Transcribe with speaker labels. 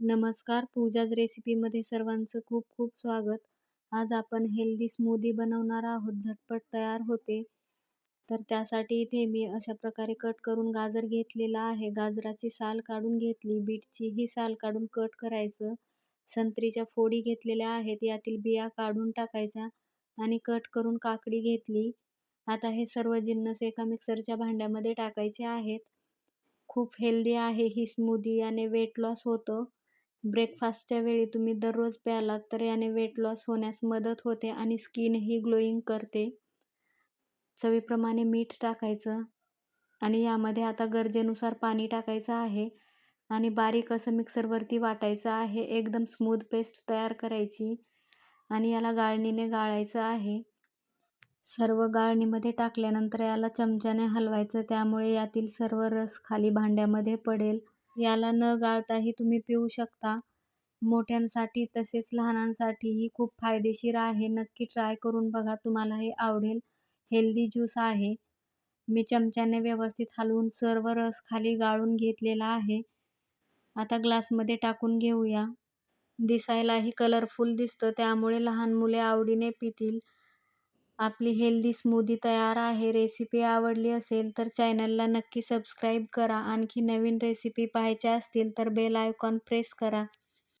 Speaker 1: नमस्कार पूजाज रेसिपीमध्ये सर्वांचं खूप खूप स्वागत. आज आपण हेल्दी स्मूदी बनवणार आहोत झटपट तयार होते. तर त्यासाठी इथे मी अशा प्रकारे कट करून गाजर घेतलेला आहे. गाजराची साल काढून घेतली. बीटची ही साल काढून कट करायचं. संत्रीच्या फोडी घेतलेल्या आहेत. यातील बिया काढून टाकायच्या आणि कट करून काकडी घेतली. आता हे सर्व जिन्नस एका मिक्सरच्या भांड्यामध्ये टाकायचे आहेत. खूप हेल्दी आहे ही स्मूदी याने वेट लॉस होतं. ब्रेकफास्टच्या वेळी तुम्ही दररोज प्यालात तर याने वेट लॉस होण्यास मदत होते आणि स्किनही ग्लोईंग करते. चवीप्रमाणे मीठ टाकायचं आणि यामध्ये आता गरजेनुसार पाणी टाकायचं आहे आणि बारीक असं मिक्सरवरती वाटायचं आहे. एकदम स्मूथ पेस्ट तयार करायची आणि याला गाळणीने गाळायचं आहे. सर्व गाळणीमध्ये टाकल्यानंतर याला चमच्याने हलवायचं. त्यामुळे यातील सर्व रस खाली भांड्यामध्ये पडेल. याला न गाळताही तुम्ही पिऊ शकता. मोठ्यांसाठी तसेच लहानांसाठीही खूप फायदेशीर आहे. नक्की ट्राय करून बघा तुम्हाला हे आवडेल. हेल्दी ज्यूस आहे. मी चमच्याने व्यवस्थित हलवून सर्व रस खाली गाळून घेतलेला आहे. आता ग्लासमध्ये टाकून घेऊया. दिसायलाही कलरफुल दिसतं त्यामुळे लहान मुले आवडीने पितील. आपली हेल्दी स्मूदी तयार आहे रेसिपी आवडली असेल तर चॅनलला नक्की सबस्क्राईब करा. आणखी नवीन रेसिपी पाहायच्या असतील तर बेल आयकॉन प्रेस करा.